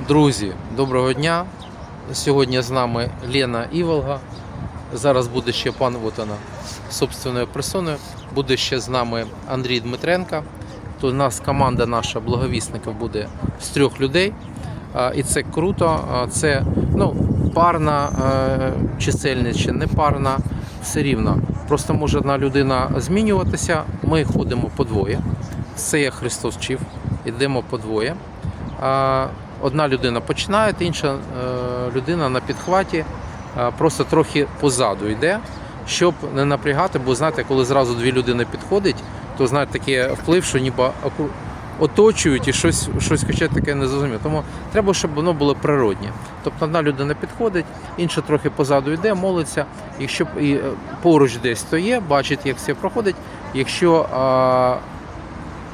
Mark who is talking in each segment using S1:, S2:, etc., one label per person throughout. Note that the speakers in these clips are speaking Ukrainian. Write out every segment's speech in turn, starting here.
S1: Друзі, доброго дня. Сьогодні з нами Лена Іволга. Зараз буде ще пан от вона, собственною персоною. Буде ще з нами Андрій Дмитренко. То у нас команда наша благовісників буде з трьох людей. І це круто. Це ну, парна е, чисельність чи не парна, все рівно. Просто може одна людина змінюватися. Ми ходимо по двоє. Це як Христос вчив. Йдемо по двоє. А, Одна людина починає, інша е, людина на підхваті е, просто трохи позаду йде, щоб не напрягати, бо знаєте, коли зразу дві людини підходять, то знаєте, таке вплив, що ніби оточують і щось, щось хоча таке не зрозуміло. Тому треба, щоб воно було природнє. Тобто одна людина підходить, інша трохи позаду йде, молиться. Якщо і е, поруч десь то є, бачить, як все проходить. Якщо а,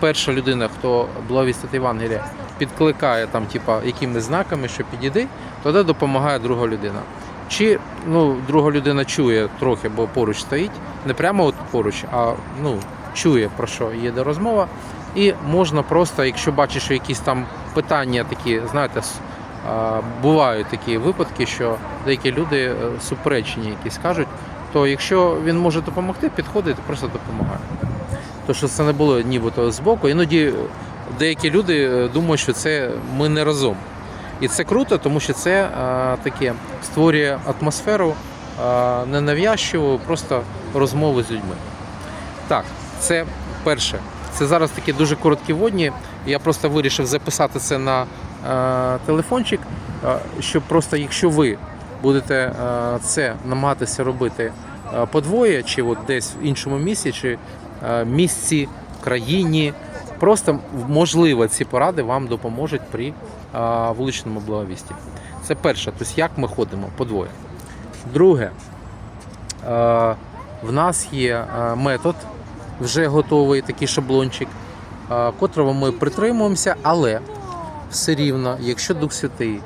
S1: перша людина, хто благовістить Євангелія, підкликає там, типа, якимись знаками, що підійди, тоді допомагає друга людина. Чи ну, друга людина чує трохи, бо поруч стоїть, не прямо от поруч, а ну, чує про що їде розмова. І можна просто, якщо бачиш, що якісь там питання такі, знаєте, бувають такі випадки, що деякі люди е, суперечні якісь кажуть, то якщо він може допомогти, підходить, просто допомагає. То що це не було нібито збоку. Іноді деякі люди е, думають, що це ми не разом. І це круто, тому що це е, таке створює атмосферу е, ненав'язчиву, просто розмови з людьми. Так, це перше. Це зараз такі дуже короткі водні. Я просто вирішив записати це на е, телефончик, е, щоб просто, якщо ви будете е, це намагатися робити е, подвоє, чи от десь в іншому місці, чи е, місці, країні, просто можливо ці поради вам допоможуть при вуличному благовісті. Це перше, тобто як ми ходимо подвоє. Друге, е, в нас є метод, вже готовий такий шаблончик, котрого ми притримуємося, але все рівно, якщо Дух Святий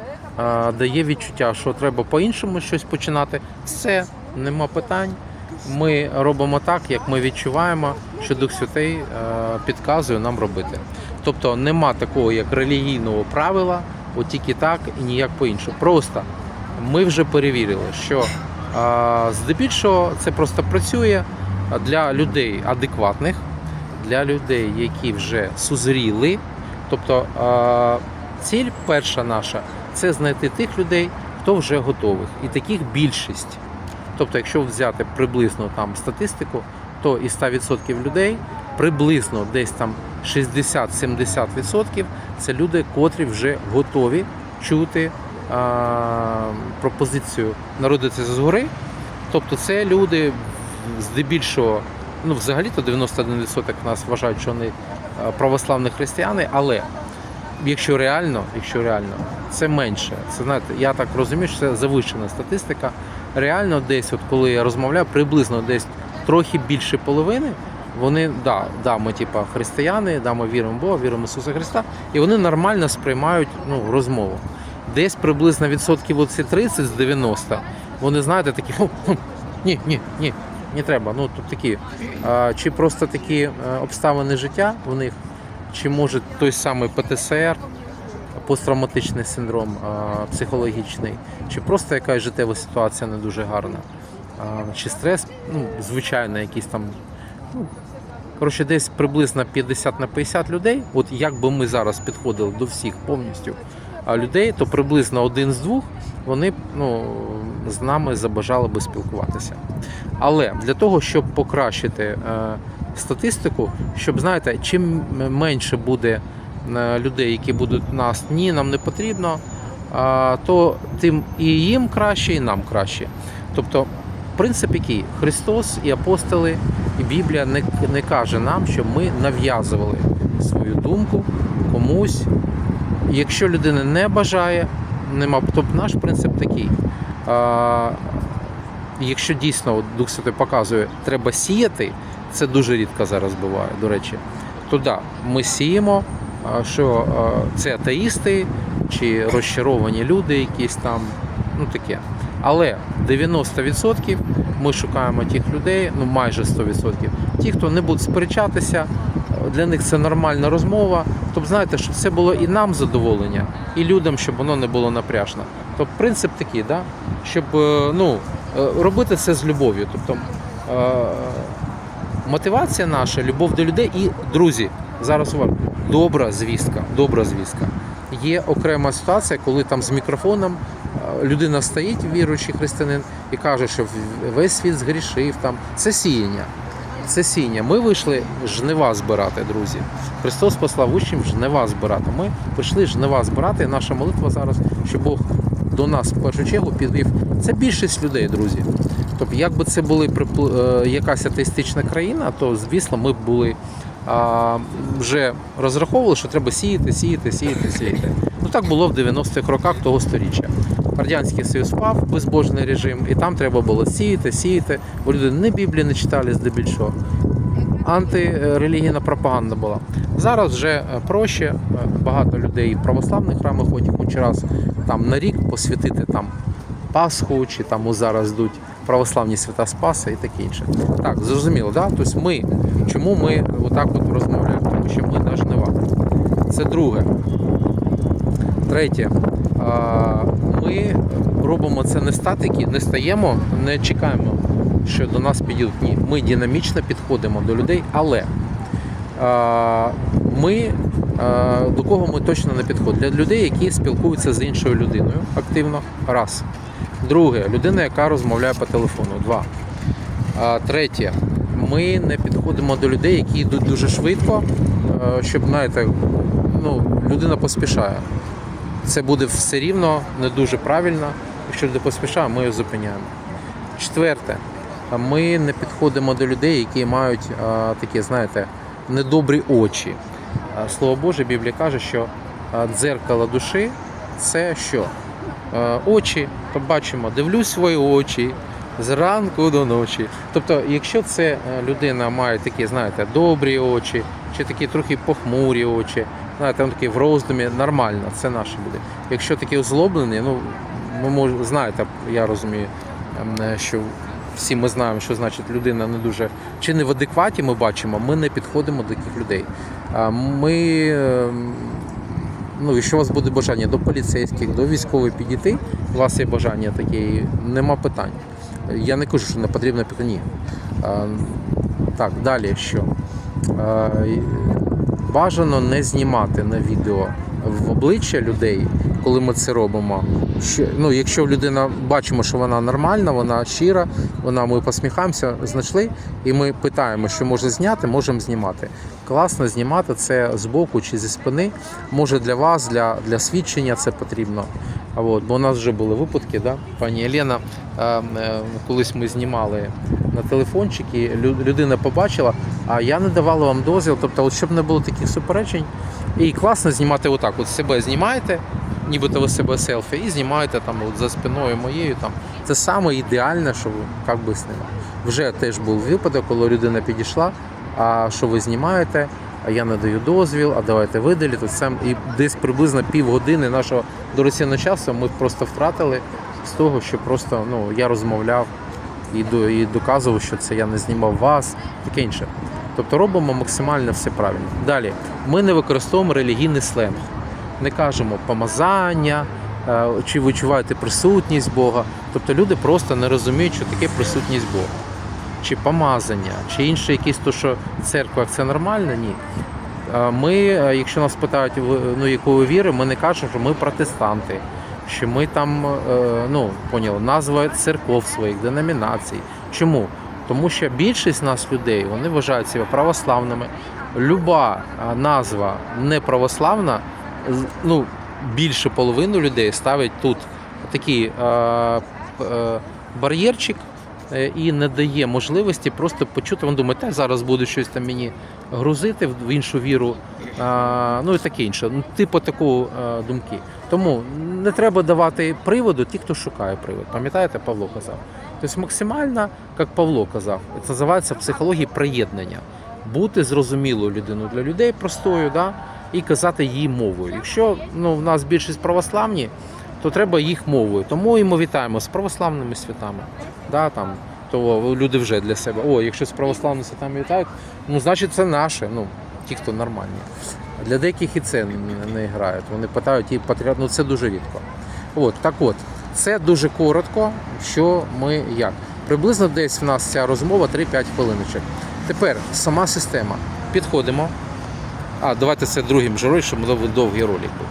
S1: дає відчуття, що треба по-іншому щось починати, все, нема питань. Ми робимо так, як ми відчуваємо, що Дух Святий е, підказує нам робити. Тобто нема такого як релігійного правила, от тільки так і ніяк по-іншому. Просто ми вже перевірили, що е, здебільшого це просто працює для людей адекватних, для людей, які вже сузріли. Тобто е, ціль перша наша це знайти тих людей, хто вже готових. І таких більшість. Тобто, якщо взяти приблизно там статистику, то із 100% людей приблизно десь там 60-70% це люди, котрі вже готові чути а, пропозицію народитися згори. Тобто це люди здебільшого, ну взагалі-то 91% нас вважають, що вони православні християни, але якщо реально, якщо реально, це менше. Це знаєте, я так розумію, що це завищена статистика. Реально, десь, от коли я розмовляю, приблизно десь трохи більше половини. Вони да, да, ми типа християни, да, ми віримо в Бога, віримо в Ісуса Христа, і вони нормально сприймають ну, розмову. Десь приблизно відсотків оці 30 з 90, вони знаєте, такі «Хм, хм, ні, ні, ні, не треба. Ну тут такі. А, чи просто такі е, обставини життя в них, чи може той самий ПТСР, посттравматичний синдром а, психологічний, чи просто якась життєва ситуація не дуже гарна, чи стрес, ну, звичайно, якийсь там. Ну, коротше, десь приблизно 50 на 50 людей. От як би ми зараз підходили до всіх повністю людей, то приблизно один з двох вони ну, з нами забажали би спілкуватися. Але для того, щоб покращити е, статистику, щоб знаєте, чим менше буде е, людей, які будуть нас, ні, нам не потрібно, а, то тим і їм краще, і нам краще. Тобто, принцип який? Христос і апостоли, і Біблія не, не каже нам, що ми нав'язували свою думку комусь. Якщо людина не бажає, нема, тобто наш принцип такий. А, якщо дійсно Дух Святий показує, треба сіяти, це дуже рідко зараз буває, до речі, то да, ми сіємо, що це атеїсти чи розчаровані люди, якісь там, ну таке. Але 90% ми шукаємо тих людей, ну майже 100%, ті, хто не будуть сперечатися, для них це нормальна розмова, Тобто, знаєте, щоб це було і нам задоволення, і людям, щоб воно не було напряжно. Тобто принцип такий, да? щоб е, ну, е, робити це з любов'ю. Тобто е, мотивація наша, любов до людей і друзі. Зараз увага. Добра звістка. Добра звістка. Є окрема ситуація, коли там з мікрофоном людина стоїть, віруючий християнин, і каже, що весь світ згрішив. Там це сіяння. Це сіння. Ми вийшли жнива збирати, друзі. Христос послав учнів жнива збирати. Ми прийшли жнива збирати. І наша молитва зараз, щоб Бог до нас в першу чергу підвів. Це більшість людей, друзі. Тобто, якби це припл- е, якась атеїстична країна, то звісно ми б були а, вже розраховували, що треба сіяти, сіяти, сіяти, сіяти. Ну так було в 90-х роках того сторіччя. Радянський Союз впав, безбожний режим, і там треба було сіяти, сіяти, бо люди не Біблії не читали здебільшого. Антирелігійна пропаганда була. Зараз вже е, проще. е, Багато людей в православних храмах ходять хоч раз там на рік посвятити там Пасху, чи там зараз йдуть православні свята Спаса і таке інше. Так, зрозуміло, да? Тобто ми, чому ми отак от розмовляємо? Тому що ми на жнива. Це друге. Третє. Ми робимо це не статики, не стаємо, не чекаємо, що до нас підійдуть. Ні, ми динамічно підходимо до людей, але ми до кого ми точно не підходимо? Для людей, які спілкуються з іншою людиною активно. Раз. Друге, людина, яка розмовляє по телефону. Два. Третє. Ми не підходимо до людей, які йдуть дуже швидко, щоб, знаєте, ну, людина поспішає. Це буде все рівно не дуже правильно. Якщо людина поспішає, ми її зупиняємо. Четверте, ми не підходимо до людей, які мають а, такі, знаєте, недобрі очі. Слово Боже, Біблія каже, що дзеркало душі це що? Очі, побачимо, дивлюсь свої очі зранку до ночі. Тобто, якщо це е, людина має такі, знаєте, добрі очі, чи такі трохи похмурі очі, знаєте, він такий в роздумі, нормально, це наше буде. Якщо такі озлоблені, ну ви мож, знаєте, я розумію, ем, е, що всі ми знаємо, що значить людина не дуже чи не в адекваті ми бачимо, ми не підходимо до таких людей. Ми, ем, ну, якщо у вас буде бажання до поліцейських, до військових підійти, у вас є бажання таке, нема питань. Я не кажу, що не потрібно піти. Ні. Так, далі що? Бажано не знімати на відео в обличчя людей, коли ми це робимо. Що, ну, якщо людина бачимо, що вона нормальна, вона щира, вона ми посміхаємося, знайшли, і ми питаємо, що можна зняти, можемо знімати. Класно знімати це з боку чи зі спини. Може для вас, для, для свідчення це потрібно. А от, бо у нас вже були випадки, да? пані Єлена, е, е, колись ми знімали на телефончики, людина побачила, а я не давала вам дозвіл, тобто, от, щоб не було таких суперечень. І класно знімати отак. От себе знімаєте, нібито ви себе селфі, і знімаєте там от за спиною моєю. Там. Це саме ідеальне, що ви як би знімали. Вже теж був випадок, коли людина підійшла, а що ви знімаєте, а я не даю дозвіл, а давайте видаліти. Це і десь приблизно півгодини нашого дорогоцінного часу ми просто втратили з того, що просто ну, я розмовляв і, і доказував, що це я не знімав вас, таке інше. Тобто робимо максимально все правильно. Далі, ми не використовуємо релігійний сленг. Не кажемо помазання, е, чи відчуваєте присутність Бога. Тобто люди просто не розуміють, що таке присутність Бога. Чи помазання, чи інше якісь то, що в церквах це нормально, ні. Е, Ми, е, якщо нас питають, ну, якої віри, ми не кажемо, що ми протестанти, що ми там, ну, поняли, назва церков своїх, деномінацій. Чому? Тому що більшість нас людей вони вважають себе православними. Люба назва не православна, з- ну, більше половини людей ставить тут такий е, е, бар'єрчик е, і не дає можливості просто почути. Він думає, та зараз буде щось там мені грузити в іншу віру, а, ну і таке інше. Ну, типу такого е, думки. Тому не треба давати приводу ті, хто шукає привод. Пам'ятаєте, Павло казав? Тобто максимально, як Павло казав, це називається в психології приєднання. Бути зрозумілою людиною для людей простою, да? І казати її мовою. Якщо ну, в нас більшість православні, то треба їх мовою. Тому і ми вітаємо з православними святами. Да, там, то люди вже для себе. О, якщо з православними святами вітають, ну значить це наше. Ну, ті, хто нормальні. Для деяких і це не, грають. Вони питають і патріот, ну це дуже рідко. От, так от, це дуже коротко, що ми як. Приблизно десь в нас ця розмова 3-5 хвилиночок. Тепер сама система. Підходимо. А, давайте це другим ролик, щоб довгий ролик був.